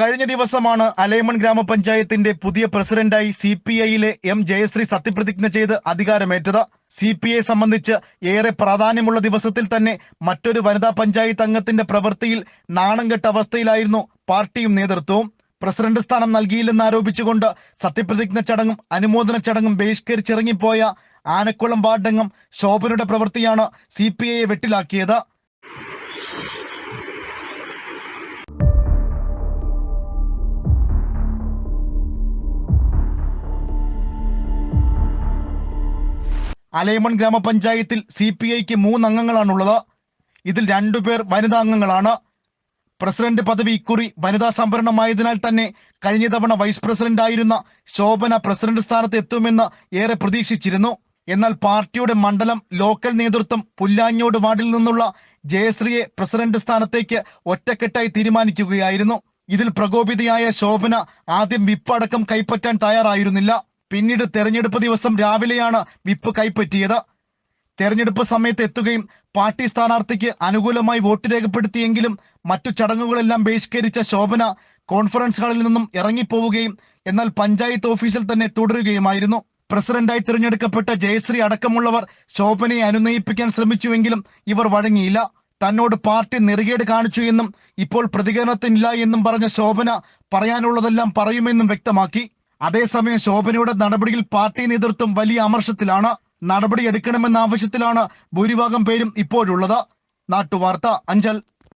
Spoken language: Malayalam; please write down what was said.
കഴിഞ്ഞ ദിവസമാണ് അലൈമൺ ഗ്രാമപഞ്ചായത്തിന്റെ പുതിയ പ്രസിഡന്റായി സി പി ഐയിലെ എം ജയശ്രീ സത്യപ്രതിജ്ഞ ചെയ്ത് അധികാരമേറ്റത്. സി പി ഐ സംബന്ധിച്ച് ഏറെ പ്രാധാന്യമുള്ള ദിവസത്തിൽ തന്നെ മറ്റൊരു വനിതാ പഞ്ചായത്ത് അംഗത്തിന്റെ പ്രവൃത്തിയിൽ നാണം കെട്ട അവസ്ഥയിലായിരുന്നു പാർട്ടിയും നേതൃത്വവും. പ്രസിഡന്റ് സ്ഥാനം നൽകിയില്ലെന്ന് ആരോപിച്ചുകൊണ്ട് സത്യപ്രതിജ്ഞ ചടങ്ങും അനുമോദന ചടങ്ങും ബഹിഷ്കരിച്ചിറങ്ങിപ്പോയ ആനക്കുളം വാർഡംഗം ശോഭനയുടെ പ്രവൃത്തിയാണ് സി പി ഐയെ വെട്ടിലാക്കിയത്. അലൈമൺ ഗ്രാമപഞ്ചായത്തിൽ സി പി ഐക്ക് മൂന്നംഗങ്ങളാണുള്ളത്. ഇതിൽ രണ്ടുപേർ വനിതാ അംഗങ്ങളാണ്. പ്രസിഡന്റ് പദവി ഇക്കുറി വനിതാ സംവരണമായതിനാൽ തന്നെ കഴിഞ്ഞ തവണ വൈസ് പ്രസിഡന്റ് ആയിരുന്ന ശോഭന പ്രസിഡന്റ് സ്ഥാനത്ത് എത്തുമെന്ന് ഏറെ പ്രതീക്ഷിച്ചിരുന്നു. എന്നാൽ പാർട്ടിയുടെ മണ്ഡലം ലോക്കൽ നേതൃത്വം പുല്ലാഞ്ഞോട് വാർഡിൽ നിന്നുള്ള ജയശ്രീയെ പ്രസിഡന്റ് സ്ഥാനത്തേക്ക് ഒറ്റക്കെട്ടായി തീരുമാനിക്കുകയായിരുന്നു. ഇതിൽ പ്രകോപിതയായ ശോഭന ആദ്യം വിപ്പ് അടക്കം കൈപ്പറ്റാൻ തയ്യാറായിരുന്നില്ല. പിന്നീട് തെരഞ്ഞെടുപ്പ് ദിവസം രാവിലെയാണ് വിപ്പ് കൈപ്പറ്റിയത്. തെരഞ്ഞെടുപ്പ് സമയത്ത് എത്തുകയും പാർട്ടി സ്ഥാനാർത്ഥിക്ക് അനുകൂലമായി വോട്ട് രേഖപ്പെടുത്തിയെങ്കിലും മറ്റു ചടങ്ങുകളെല്ലാം ബഹിഷ്കരിച്ച ശോഭന കോൺഫറൻസ് ഹാളിൽ നിന്നും ഇറങ്ങിപ്പോവുകയും എന്നാൽ പഞ്ചായത്ത് ഓഫീസിൽ തന്നെ തുടരുകയുമായിരുന്നു. പ്രസിഡന്റായി തിരഞ്ഞെടുക്കപ്പെട്ട ജയശ്രീ അടക്കമുള്ളവർ ശോഭനയെ അനുനയിപ്പിക്കാൻ ശ്രമിച്ചുവെങ്കിലും ഇവർ വഴങ്ങിയില്ല. തന്നോട് പാർട്ടി നെറുകേട് കാണിച്ചു എന്നും ഇപ്പോൾ പ്രതികരണത്തിനില്ല എന്നും പറഞ്ഞ ശോഭന പറയാനുള്ളതെല്ലാം പറയുമെന്നും വ്യക്തമാക്കി. അതേസമയം ശോഭനയുടെ നടപടിയിൽ പാർട്ടി നേതൃത്വം വലിയ അമർഷത്തിലാണ്. നടപടി എടുക്കണമെന്ന ആവശ്യത്തിലാണ് ഭൂരിഭാഗം പേരും ഇപ്പോഴുള്ളത്. നാട്ടുവാർത്ത അഞ്ചൽ.